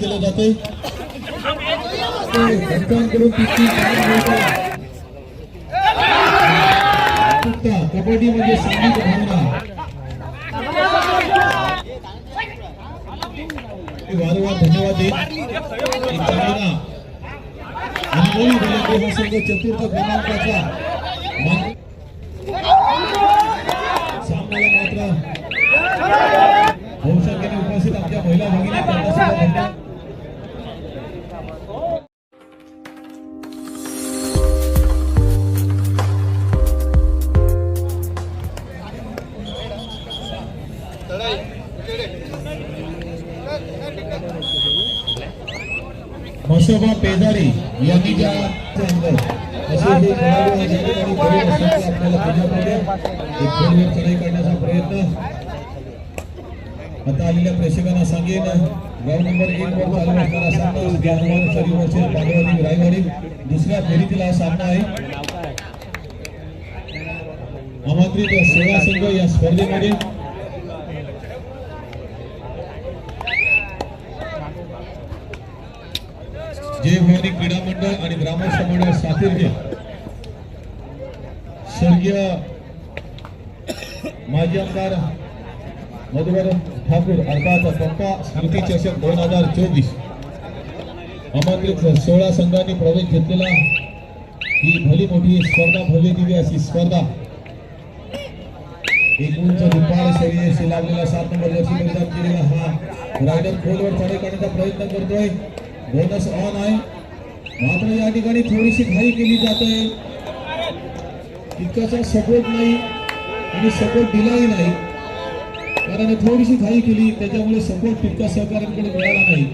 केलं जाते कबड्डी म्हणजे सामूहिक भावना वारंवार धन्यवाद. देईन एक चांगला अनुभवी गोलंदाज हा संघ चतुर्थ क्रमांकाचा मान- सामन्याला मात्र बहुसंख्येने उपस्थित आमच्या महिला भगिनी मसोबा पेदारी यांनी ज्या आपल्याला करण्याचा प्रयत्न आता आलेल्या प्रेक्षकांना सांगेन गाव नंबर एक वर चालू असणारा सामना ज्ञानवान सरी वर्सेस रायवाडी दुसऱ्या फेरीतील हा सामना आहे. आमंत्रित सेवा संघ या स्पर्धेमध्ये. जय भवानी क्रीडा मंडळ आणि ग्रामस्थ मंडळ सातिर्जे स्वर्गीय माजी आमदार मधुकर ठाकूर अर्थात पंपा स्मृती चषक दोन हजार चोवीस. आमंत्रित सोळा संघांनी प्रवेश घेतलेला. ही भली मोठी स्पर्धा भव्य दिव्य अशी स्पर्धा. एक उंच दुपार शरीराशी लागलेला सात नंबर वर्षी परिधान केलेला हा. रायडर खोलवर चढे करण्याचा प्रयत्न करतोय. बोनस ऑन आहे. मात्र या ठिकाणी थोडीशी घाई केली जाते. तितकासा सपोर्ट नाही आणि सपोर्ट दिलाही नाही. कारण थोडीशी घाई केली त्याच्यामुळे सपोर्ट तितका सहकाऱ्यांकडे मिळाला नाही.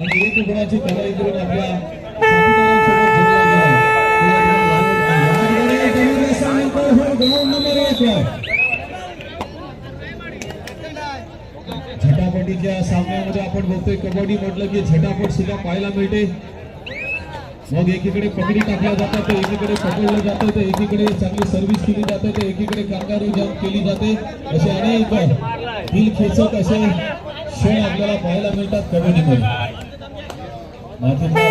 आणि एक गुणाची कारवाई करून आपल्या झटापटीच्या सामन्यामध्ये आपण बघतोय कबड्डी म्हटलं की झटापट सुद्धा पाहायला मिळते. मग एकीकडे पकडी टाकल्या जातात तर एकीकडे पकडलं जातं तर एकीकडे चांगली सर्व्हिस केली जाते तर एकीकडे कांगारू जंप केली जाते असे अनेक दिल खेचत असे क्षण आपल्याला पाहायला मिळतात कबड्डीमध्ये मातीच्या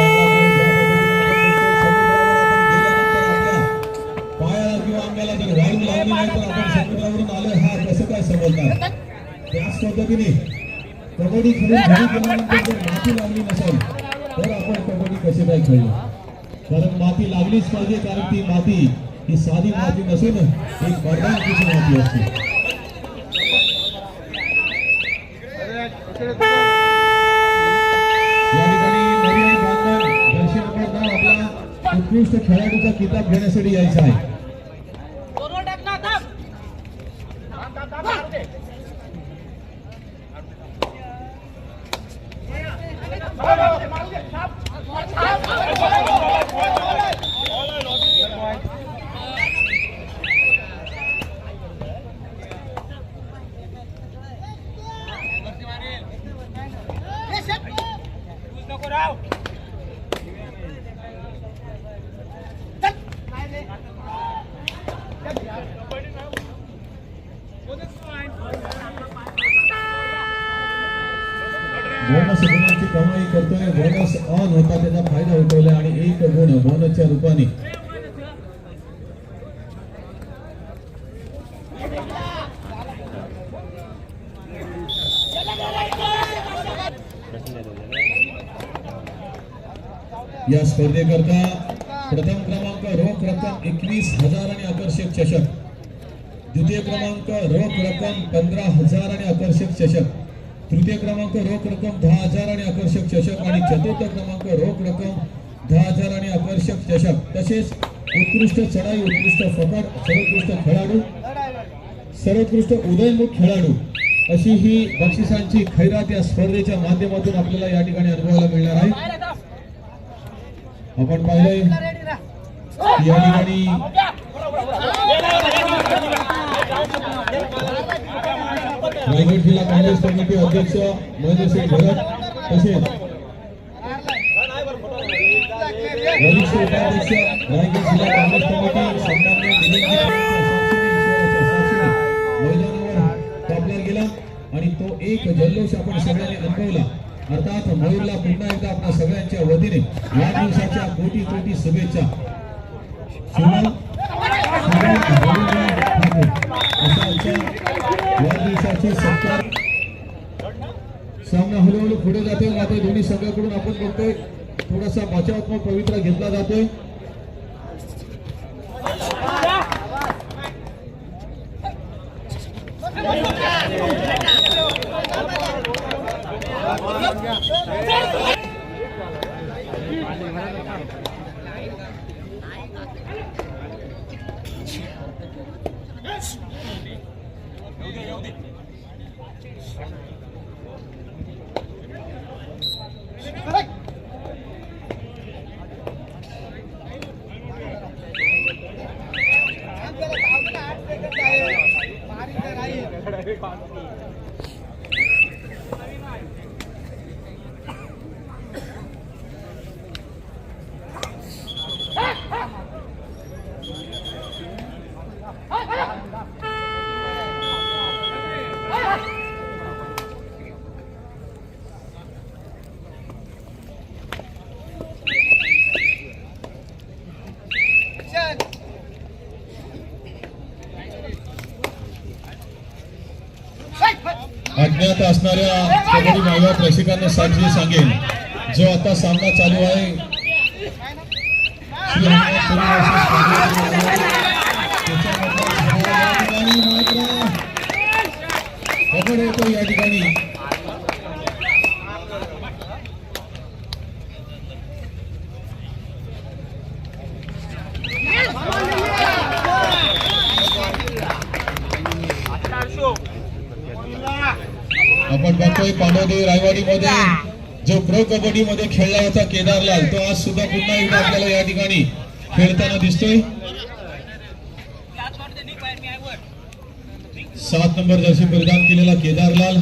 पायाला किंवा अंगाला जर वाळू लागली नाही तर आपण समुद्रावरून आलो हा कसं काय समजणार? त्याच पद्धतीने कबड्डी खेळून घरी गेल्यानंतर जर माती लागली नसेल तर आपण कबड्डी कसे काय खेळू? कारण माती लागलीच पाहिजे कारण ती माती ही साधी माती नसून एक मर्दानकीची माती असते. उत्कृष्ट खेळाडूचा किताब घेण्यासाठी यायचा आहे. बोनस गुणांची कमाई करतोय. बोनस ऑन होता त्याचा फायदा उठवला आणि एक गुण बोनसच्या रूपाने. या स्पर्धेकरता प्रथम क्रमांक रोख रक्कम एकवीस हजार आणि आकर्षक चषक. द्वितीय क्रमांक रोख रक्कम पंधरा हजार आणि आकर्षक चषक. क्रमांक रोख रक्कम दहा हजार आणि आकर्षक चषक आणि चतुर्थ क्रमांक रोख रक्कम दहा हजार आणि आकर्षक चषक. तसेच उत्कृष्ट चढाई उत्कृष्ट फकट सर्वोत्कृष्ट खेळाडू सर्वोत्कृष्ट उदयमुख खेळाडू अशी ही बक्षिसांची खैरात या स्पर्धेच्या माध्यमातून आपल्याला या ठिकाणी अनुभवायला मिळणार आहे. आपण पाहिलंय या ठिकाणी रायगड जिल्हा काँग्रेस कमिटी अध्यक्ष महेंद्रसिंग भरत तसेच वरिष्ठ उपाध्यक्ष रायगड जिल्हा काँग्रेस कमिटी सन्माननीय मैदानावर टॉपला गेला आणि तो एक जल्लोष आपण सगळ्यांनी अनुभवला. अर्थात मयूरला पुन्हा एकदा आपल्या सगळ्यांच्या वतीने या दिवसाच्या कोटी कोटी शुभेच्छा शिवम शिवम गोविंदराव ठाकूर अशा आमच्या वाढदिवसाचे सत्कार सामना हळूहळू पुढे जातोय. मात्र दोन्ही संघाकडून आपण बघतोय थोडासा बचावात्मक पवित्रा घेतला जातोय. 这个是 अज्ञात असणाऱ्या कबड्डी मागवा प्रेक्षकांना साक्षी सांगेल जो आता सामना चालू आहे. श्री मात्र पकड येतो या ठिकाणी. पांडवदेवी रायवाडीमध्ये जो प्रो कबड्डी मध्ये खेळला होता केदारलाल तो आज सुद्धा पुन्हा एकदा आपल्याला या ठिकाणी खेळताना दिसतोय. सात नंबर जर्सी परिधान केलेला केदारलाल.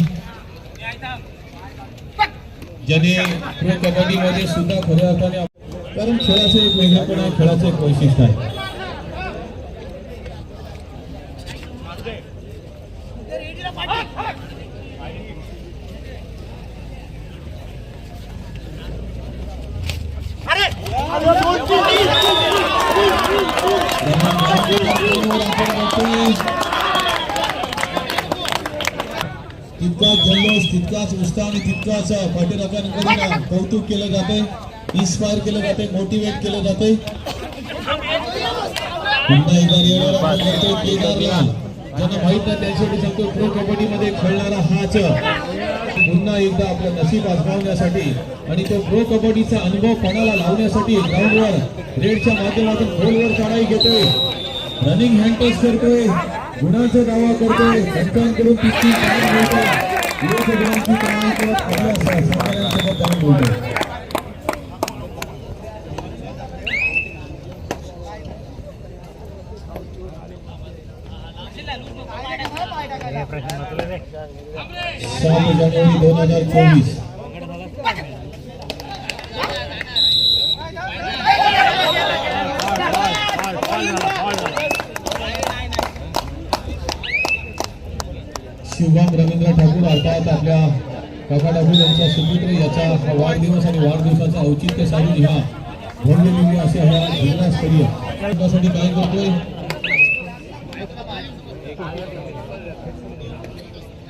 ज्याने प्रो कबड्डी मध्ये सुद्धा खऱ्या अर्थाने कारण खेळाचं एक वेगळेपण आहे खेळाचं एक वैशिष्ट्य आहे. तितकाच जल्लोष तितकाच उत्साह आणि तितकाच पाठीराखांकडून कौतुक केलं जाते इन्स्पायर केलं जाते मोटिवेट केलं जाते पुन्हा एकदा केदारलाल ज्यांना माहीत नाही त्यांच्यासाठी सांगतो प्रो कबड्डीमध्ये खेळणारा हाच पुन्हा एकदा आपलं नशीब आजमावण्यासाठी आणि तो प्रो कबड्डीचा अनुभव पणाला लावण्यासाठी ग्राउंडवर रेडच्या माध्यमातून खोलवर चढाई घेतोय. रनिंग हँड टच करतोय गुणांचा दावा करतोय संतांकडून तितकी काळजी मिळतोय विरोध गुणांची काळजी करत आपल्या सहकार्यांसोबत त्याने बोलतोय सात जानेवारी दोन हजार चोवीस शिवभाम रवींद्र ठाकूर अर्थात आपल्या काका ठाकूर यांचा सुपुत्र याचा हा वाढदिवस आणि वाढदिवसाचं औचित्य साधून ह्या भव्य असे ह्या जिल्हास्तरीय त्यासाठी काय करतोय?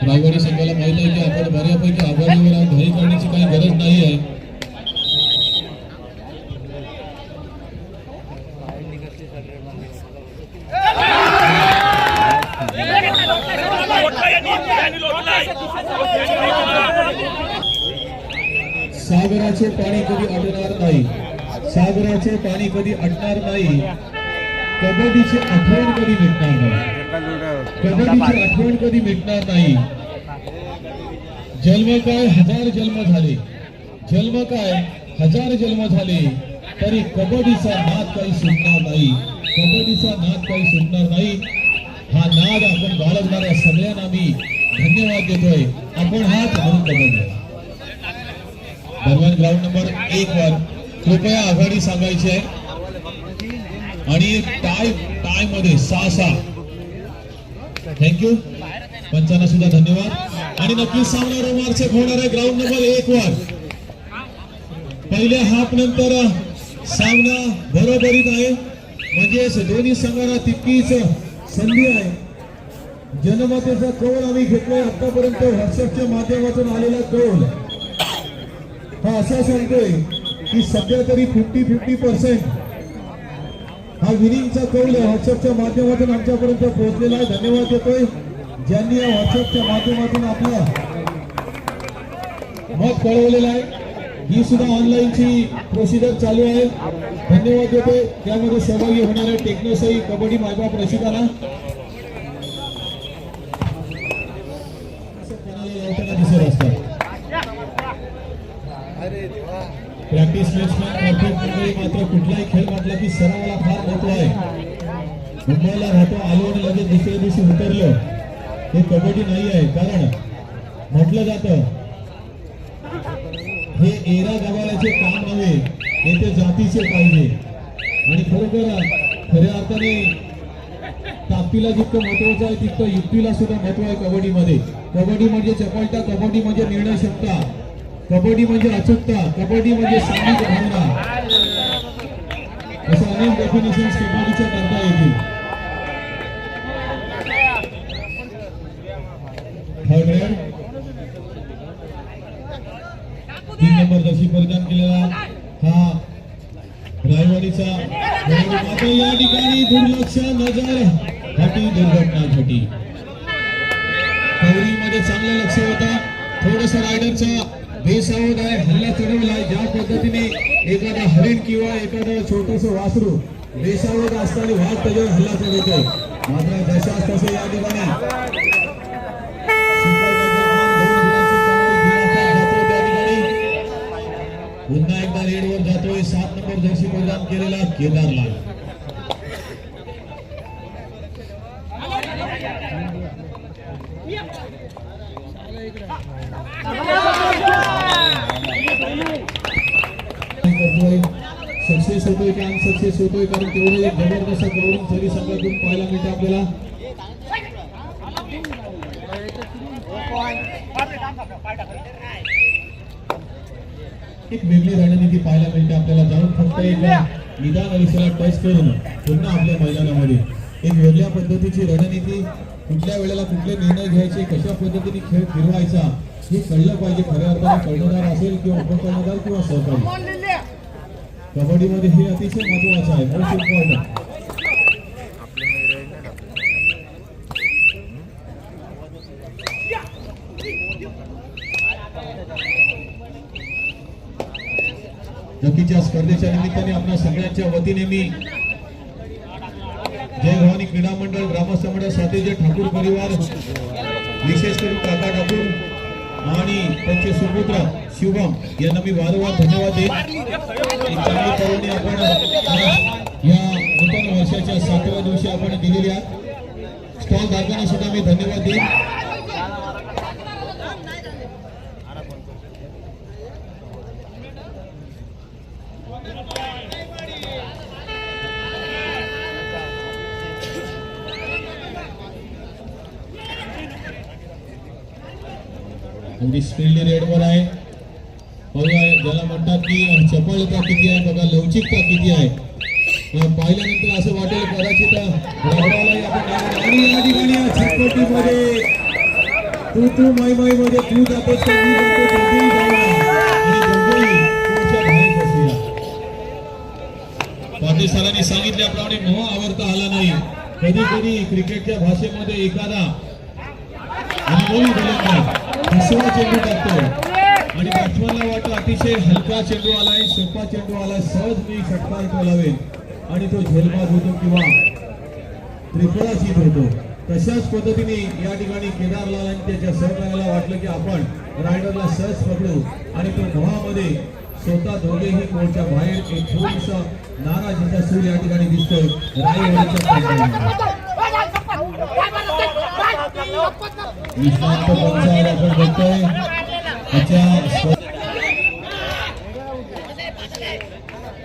रायवाडी संघाला माहीत आहे की आपण बऱ्यापैकी आघाडीवर आहोत घरी करण्याची काही गरज नाही आहे. सागराचे पाणी कधी अडणार नाही. सागराचे पाणी कधी अडणार नाही. कबड्डीची आठवण कधी मिटणार नाही. कबड्डीची आठवण कधी मिटणार नाही. जन्म काय? हजार जन्म झाले. जन्म काय? हजार जन्म झाले. तरी कबड्डीचा नाद काही सुटणार नाही. कबड्डीचा नाद काही सुटणार नाही. हा नाद आपण बाळगणाऱ्या सगळ्यांना मी धन्यवाद देतोय. आपण हात म्हणून कबड्डी दरम्यान ग्राउंड नंबर एक वर. कृपया आघाडी सांगायची आहे. आणि टाय टायमध्ये सहा सहा. थँक्यू पंचांना सुद्धा धन्यवाद. आणि नक्कीच सामना रोमार्चक होणार आहे. ग्राउंड नंबर एक वर. पहिल्या हाफ नंतर सामना बरोबरीत आहे. म्हणजेच दोन्ही संघाला तितकीच संधी आहे. जनमतेचा कौल आम्ही घेतलाय. आतापर्यंत व्हॉट्सअपच्या माध्यमातून आलेला कौल. हा असा सांगतोय की सध्या तरी फिफ्टी फिफ्टी पर्सेंट हा विनिंगचा कौल व्हॉट्सअपच्या माध्यमातून आमच्यापर्यंत पोहोचलेला आहे. धन्यवाद देतोय. ज्यांनी या व्हॉट्सअपच्या माध्यमातून आपलं मत कळवलेलं आहे ही सुद्धा ऑनलाईनची प्रोसिजर चालू आहे. धन्यवाद देतोय. त्यामध्ये सहभागी होणाऱ्या टेक्नोसाई कबड्डी मायबाप रसिकांना. प्रॅक्टिस मॅच परफेक्ट मात्र कुठलाही खेळ म्हटला की सरावाला फार महत्त्व आहे. मुंबईला राहतो आलो आणि लगेच दुसऱ्या दिवशी उतरलो. हे कबड्डी नाही आहे कारण म्हटलं जातं हे एरा गवाल्याचे काम नव्हे हे ते जातीचे पाहिजे. आणि खरोखर खऱ्या अर्थाने ताकदीला जितकं महत्वाचं आहे तितकं युक्तीला सुद्धा महत्त्व आहे कबड्डीमध्ये. कबड्डी म्हणजे चपळता कबड्डी म्हणजे निर्णय क्षमता कबड्डी म्हणजे अचूकता कबड्डी म्हणजे सामाजिक भावना. असं अनेक डेफिनेशन कबड्डीच्या करता येतील. तीन नंबर जशी परिधान केलेला हा रायवाडीचा मात्र या ठिकाणी दुर्लक्ष नजर हटी दुर्घटना घटी मध्ये चांगलं लक्ष होता. थोडस रायडरचा बेसावध आहे हल्ला चढवला. ज्या पद्धतीने एखादा हरिण किंवा एखादं छोटस वासरू बेसावध असताना वाघ त्याच्यावर हल्ला चढवतो मात्र जशास तसे या ठिकाणी पुन्हा एकदा रेडवर जातोय. सात नंबर जर्सी प्रदान केलेला केदारला सक्सेस होतोय का सक्सेस होतोय कारण तेवढी एक जबरदस्त गौरव जरी संघातून पाहायला मिळते आपल्याला. एक वेगळी रणनीती पाहायला मिळते आपल्याला. जाऊन फक्त एक निदान अरिसेला टच करून पुन्हा आपल्या मैदानामध्ये. एक वेगळ्या पद्धतीची रणनीती कुठल्या वेळेला कुठले निर्णय घ्यायचे कशा पद्धतीने खेळ फिरवायचा हे कळलं पाहिजे. खऱ्या अर्थाने कर्णधार असेल किंवा उपकर्णधार किंवा सहकारी. कबड्डीमध्ये हे अतिशय महत्वाचं आहे. मोस्ट इम्पॉर्टंट स्पर्धेच्या निमित्ताने आपल्या सगळ्यांच्या वतीने मी जय भवानी क्रीडा मंडळ ग्रामस्थ मंडळ साथीचे ठाकूर परिवार विशेष करून काका ठाकूर आणि त्यांचे सुपुत्र शिवम यांना मी वारंवार धन्यवाद देईन. तरुणी आपण या नूतन वर्षाच्या सातव्या दिवशी आपण दिलेल्या स्टॉल धारकांना सुद्धा मी धन्यवाद देईन. अगदी स्पीडली रेडवर आहे. ज्याला म्हणतात की चपळता किती आहे बघा लवचिकता किती आहे. पाहिल्यानंतर असं वाटेल कदाचित नाही- या ठिकाणी तू तू माई माई मध्ये तू जातोस पाटील सरांनी सांगितल्याप्रमाणे मोह आवडता आला नाही. कधी कधी क्रिकेटच्या भाषेमध्ये एखादा अनुभवी गोलंदाज दुसरा चेंडू टाकतो आणि बॅट्समॅनला वाटतं अतिशय हलका चेंडू आलाय सोपा चेंडू आलाय सहज मी षटकार बोलावेल आणि तो झेलबाद होतो किंवा त्रिफळाशीत होतो तशाच पद्धतीने या ठिकाणी केदारलाल आणि त्याच्या सहकार्याला वाटलं की आपण रायडरला सहज पकडू. आणि तो मोहामध्ये स्वतः दोघेही कोर्टच्या बाहेर एक नारा नाराजीचा सूर या ठिकाणी दिसतोय. रायवाडीच्या आपण बघतोय. त्याच्या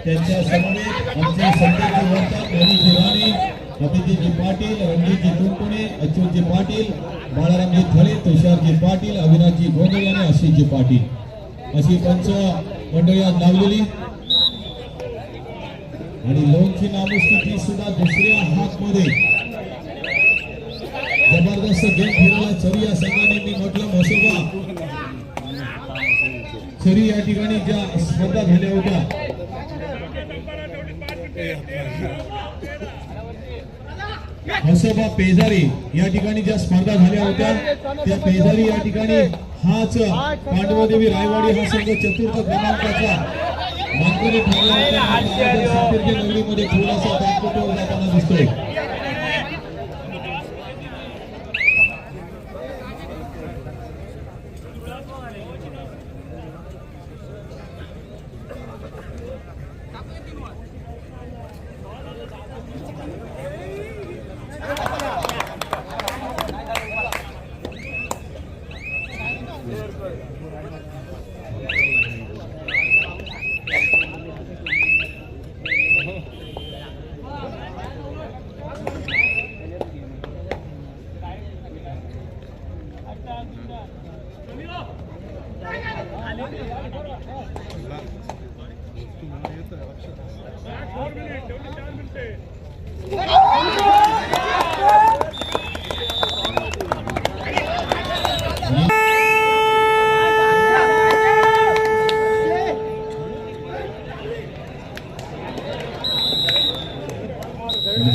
त्यांच्या समवेत आमचे संजयजी वर्तक रवीजी राणे अभिजितजी पाटील रणजितजी तुरपुणे अच्युतजी पाटील बाळारामजी थळे तुषारजी पाटील अविनाशजी गोंधळे आणि आशिषजी पाटील. अशी पंच मंडळी आज लावलेली. आणि लोकची नामुष्की सुद्धा दुसऱ्या हातमध्ये. जबरदस्त गेम फिरवला चरी या संघाने मी म्हटलं म्हसोबा तरी या ठिकाणी ज्या स्पर्धा झाल्या होत्या हसोबा पेजारी या ठिकाणी ज्या स्पर्धा झाल्या होत्या त्या पेजारी या ठिकाणी हाच पांडवदेवी रायवाडी हा संघ चतुर्थ क्रमांकाचा मानकरी ठरला होता नगरीमध्ये थोडासा बॅकफुटवर जाताना दिसतोय.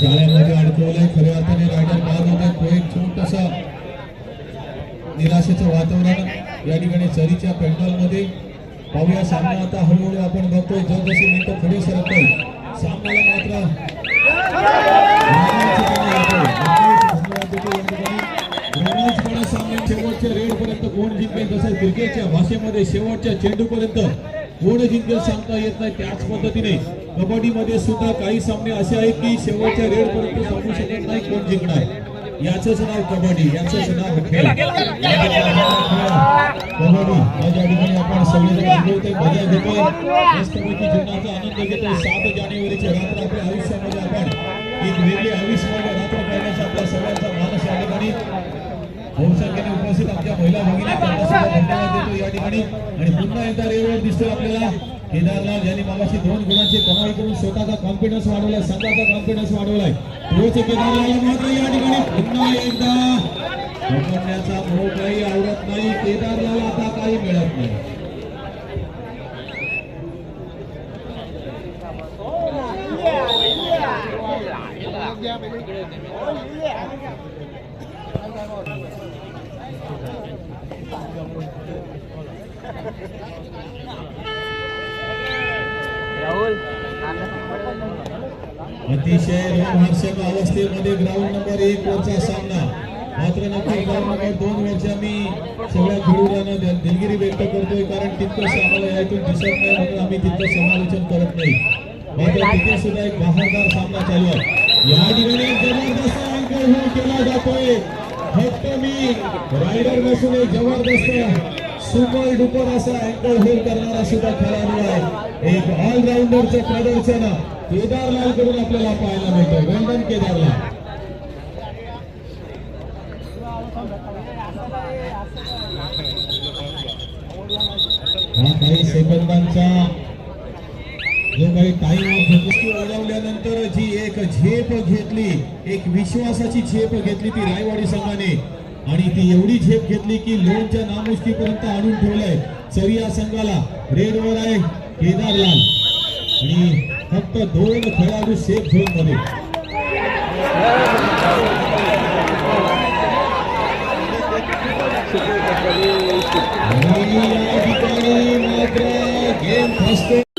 जाळ्यामध्ये अडकवलंय खऱ्या अर्थाने रायडर बाद होते. तो एक छोटसा निराशेचं वातावरण या ठिकाणी चरीच्या पेंडॉलमध्ये पाहूया. सामना आता हळूहळू आपण बघतोय. जर जशी मिनिटं पुढे सामन्याला मात्र शेवटच्या रेड पर्यंत कोण जिंकेल जसं क्रिकेटच्या भाषेमध्ये शेवटच्या चेंडू पर्यंत कोण जिंकेल सांगता येत नाही त्याच पद्धतीने कबड्डीमध्ये सुद्धा काही सामने असे आहेत की शेवटच्या रेड पर्यंत सांगू शकत नाही कोण जिंकणार याच नाव कबड्डी याच नाव खेळ. कबड्डी. माझ्या ठिकाणी आपण सगळेजण अनुभवतोय मजा घेतोय मस्तपैकी जीवनाचा आनंद घेतोय सात जानेवारीची रात्र आपल्या आयुष्यामध्ये आपण एक वेगळी आयुष्यमय रात्र पाहण्याचा आपल्या सगळ्यांचा मानस या ठिकाणी. बहुसंख्येने उपस्थित आमच्या महिला भगिनी त्यांना सुद्धा धन्यवाद देतो या ठिकाणी. आणि पुन्हा एकदा रेवर दिसतोय आपल्याला. केदारलाल यांनी मगाशी दोन गुणांची कमाई करून स्वतःचा कॉन्फिडन्स वाढवलाय संघाचा कॉन्फिडन्स वाढवलाय. तोच केदारलाल मात्र या ठिकाणी पुन्हा एकदा पकडण्याचा मोह काही आवडत नाही. केदारलाल आता काही मिळत नाही. अतिशय रोमहर्षक अवस्थेमध्ये ग्राउंड नंबर एक वरचा सामना. मात्र नक्की ग्राउंड नंबर दोन वरच्या मी सगळ्या खेळाडूंना दिलगिरी व्यक्त करतोय कारण तितकंच आम्हाला यातून दिसत नाही म्हणून आम्ही तितकं समालोचन करत नाही. मात्र तिथे सुद्धा एक बहारदार सामना चालू आहे. या ठिकाणी जबरदस्त अँकर होल केला जातोय. फक्त मी रायडर नसून एक जबरदस्त सुपर डुपर असा अँकर होल करणारा सुद्धा खेळाडू आहे. एक ऑलराऊंडरचं प्रदर्शन केदारलाल कडून आपल्याला पाहायला मिळतं वंदन केदारला हा काही सेकंदांचा जो काही टाइम ओढवल्यानंतर जी एक झेप घेतली एक विश्वासाची झेप घेतली ती रायवाडी संघाने. आणि ती एवढी झेप घेतली की लोणच्या नामुष्कीपर्यंत आणून ठेवलंय. चरिया संघाला. रेडवर आहे. केदारलाल आणि फक्त दोन खेळाडू सेफ झोनमध्ये आणि या ठिकाणी मात्र गेम फसतो